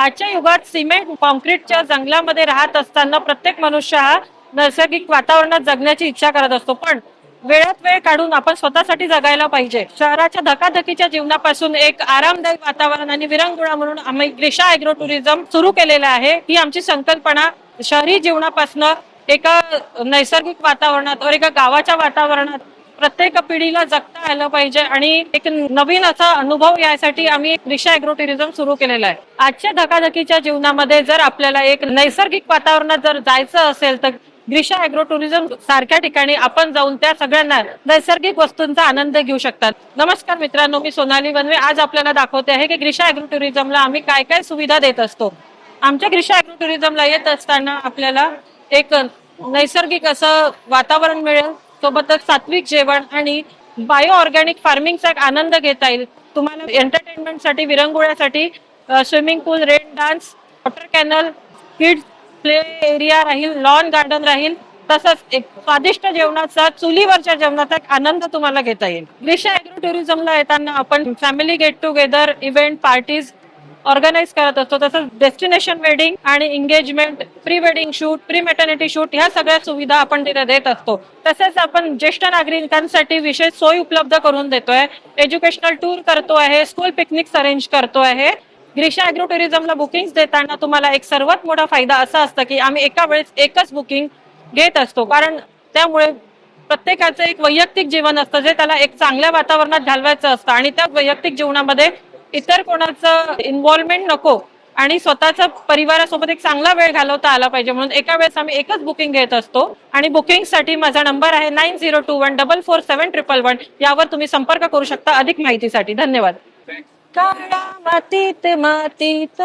आजच्या युगात सिमेंट कॉन्क्रीटच्या जंगलामध्ये राहत असताना प्रत्येक मनुष्य हा नैसर्गिक वातावरणात जगण्याची इच्छा करत असतो. पण वेळात वेळ काढून आपण स्वतःसाठी जगायला पाहिजे. शहराच्या धकाधकीच्या जीवनापासून एक आरामदायी वातावरण आणि विरंगुळा म्हणून आम्ही ग्रीषा अॅग्रो टुरिझम सुरू केलेलं आहे. ही आमची संकल्पना शहरी जीवनापासून एका नैसर्गिक वातावरणात और एका गावाच्या वातावरणात प्रत्येक पिढीला जगता आलं पाहिजे आणि एक नवीन असा अनुभव यासाठी आम्ही रिक्षा अॅग्रो टुरिझम सुरू केलेला आहे. आजच्या धकाधकीच्या जीवनामध्ये जर आपल्याला एक नैसर्गिक वातावरणात जर जायचं असेल तर ग्रीषा अॅग्रो टुरिझम सारख्या ठिकाणी आपण जाऊन त्या सगळ्यांना नैसर्गिक वस्तूंचा आनंद घेऊ शकतात. नमस्कार मित्रांनो मी सोनाली बनवे आज आपल्याला दाखवते आहे की ग्रीषा अॅग्रो टुरिझमला आम्ही काय काय सुविधा देत असतो. आमच्या ग्रीषा अॅग्रो टुरिझमला येत असताना आपल्याला एक नैसर्गिक असं वातावरण मिळेल. सोबतच सात्विक जेवण आणि बायो ऑर्गॅनिक फार्मिंगचा आनंद घेता येईल. तुम्हाला एंटरटेनमेंटसाठी विरंगुळ्यासाठी swimming pool rain dance water canal kids play area राहील लॉन गार्डन राहील तसंच एक स्वादिष्ट जेवणाचा चुलीवरच्या जेवणाचा एक आनंद तुम्हाला घेता येईल. ग्रीशा अॅग्रो टुरिझमला येताना आपण family get together event parties organise करत असतो तसंच डेस्टिनेशन वेडिंग आणि engagement pre wedding shoot pre maternity shoot ह्या सगळ्या सुविधा आपण तिथे देत असतो. तसेच आपण ज्येष्ठ नागरिकांसाठी विशेष सोय उपलब्ध करून देतोय. एज्युकेशनल टूर करतो आहे स्कूल पिकनिक्स अरेंज करतो आहे. ग्रीषा अॅग्रो टुरिझमला बुकिंग देताना तुम्हाला एक सर्वात मोठा फायदा असा असतं की आम्ही एका वेळेस एकच बुकिंग घेत असतो. कारण त्यामुळे प्रत्येकाचं एक वैयक्तिक जीवन असतं जे त्याला एक चांगल्या वातावरणात घालवायचं असतं. आणि त्या वैयक्तिक जीवनामध्ये इतर कोणाचं इन्व्हॉल्वमेंट नको. आणि स्वतःचा परिवारासोबत एक चांगला वेळ घालवता आला पाहिजे. म्हणून एका वेळेस आम्ही एकच बुकिंग घेत असतो. आणि बुकिंगसाठी माझा नंबर आहे nine zero two one double four seven triple one यावर तुम्ही संपर्क करू शकता अधिक माहितीसाठी. धन्यवाद. मातीत मातीत